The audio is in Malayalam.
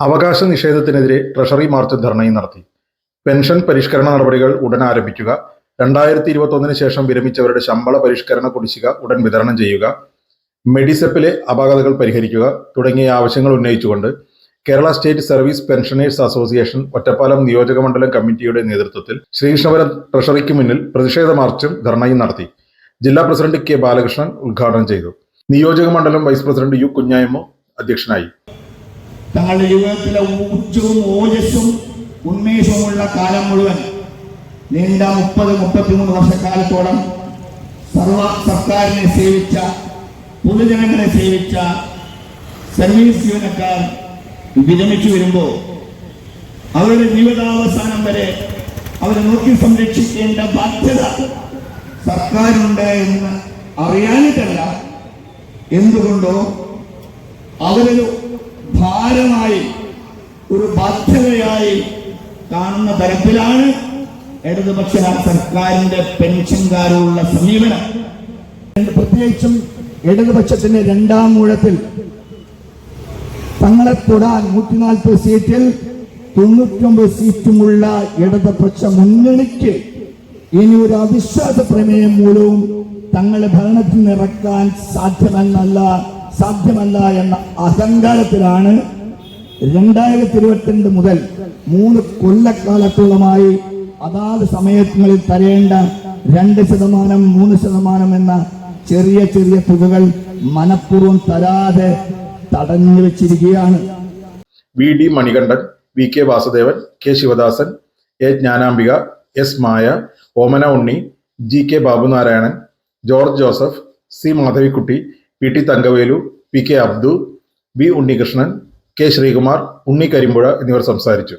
അവകാശ നിഷേധത്തിനെതിരെ ട്രഷറി മാർച്ച് ധർണയും നടത്തി. പെൻഷൻ പരിഷ്കരണ നടപടികൾ ഉടൻ ആരംഭിക്കുക. രണ്ടായിരത്തി ഇരുപത്തൊന്നിന് ശേഷം വിരമിച്ചവരുടെ ശമ്പള പരിഷ്കരണ കുടിശ്ശിക ഉടൻ വിതരണം ചെയ്യുക. മെഡിസെപ്പിലെ അപാകതകൾ പരിഹരിക്കുക തുടങ്ങിയ ആവശ്യങ്ങൾ ഉന്നയിച്ചുകൊണ്ട് Kerala state service pensioners association Ottappalam നിയോജക മണ്ഡലം കമ്മിറ്റിയുടെ നേതൃത്വത്തിൽ ശ്രീകൃഷ്ണപുരം ട്രഷറിക്ക് മുന്നിൽ പ്രതിഷേധ മാർച്ചും ധർണയും നടത്തി. ജില്ലാ പ്രസിഡന്റ് കെ ബാലകൃഷ്ണൻ ഉദ്ഘാടനം ചെയ്തു. നിയോജക മണ്ഡലം വൈസ് പ്രസിഡന്റ് യു കുഞ്ഞായ്മ അധ്യക്ഷനായി. തങ്ങളുടെ ജീവിതത്തിലെ ഊർജവും ഓജസ്സും ഉന്മേഷവുമുള്ള കാലം മുഴുവൻ നീണ്ട മുപ്പത് മുപ്പത്തിമൂന്ന് വർഷക്കാലത്തോളം സർവ സർക്കാരിനെ സേവിച്ച പൊതുജനങ്ങളെ സേവിച്ച സർവീസ് ജീവനക്കാർ വിരമിച്ചു വരുമ്പോൾ അവരുടെ ജീവിതാവസാനം വരെ അവരെ നോക്കി സംരക്ഷിക്കേണ്ട ബാധ്യത സർക്കാരുണ്ട് എന്ന് അറിയാനിട്ടല്ല. എന്തുകൊണ്ടോ അവരൊരു ഭാരമായി ഒരു ബാധ്യതയായി കാണുന്ന തരത്തിലാണ് ഇടതുപക്ഷ സർക്കാരിന്റെ പെൻഷൻകാരോടുള്ള സമീപനം. പ്രത്യേകിച്ചും ഇടതുപക്ഷത്തിന്റെ രണ്ടാം മൂഴത്തിൽ തങ്ങളെ തൊടാൻ നൂറ്റി നാൽപ്പത് സീറ്റിൽ തൊണ്ണൂറ്റൊമ്പത് സീറ്റുമുള്ള ഇടതുപക്ഷ മുന്നണിക്ക് ഇനി ഒരു അവിശ്വാസ പ്രമേയം മൂലവും തങ്ങളെ ഭരണത്തിൽ നിറക്കാൻ സാധ്യമല്ല. സാധ്യമല്ല എന്ന അഹങ്കാരത്തിലാണ് രണ്ടായിരത്തി ഇരുപത്തിരണ്ട് മുതൽ മൂന്ന് കൊല്ലക്കാലത്തോളമായി അതാത് സമയങ്ങളിൽ തരേണ്ട രണ്ട് ശതമാനം മൂന്ന് ശതമാനം എന്ന ചെറിയ ചെറിയ തുകകൾ മനഃപൂർവം തരാതെ തടഞ്ഞു വെച്ചിരിക്കുകയാണ്. V D Manikandan V K Vasudevan K Sivadasan A Jnanambika S Maya Omana Unni G K Babunarayanan George Joseph C Madhavikutty P T Thankavelu P K Abdu B Unnikrishnan K Sreekumar Unni Karimpuzha എന്നിവർ സംസാരിച്ചു.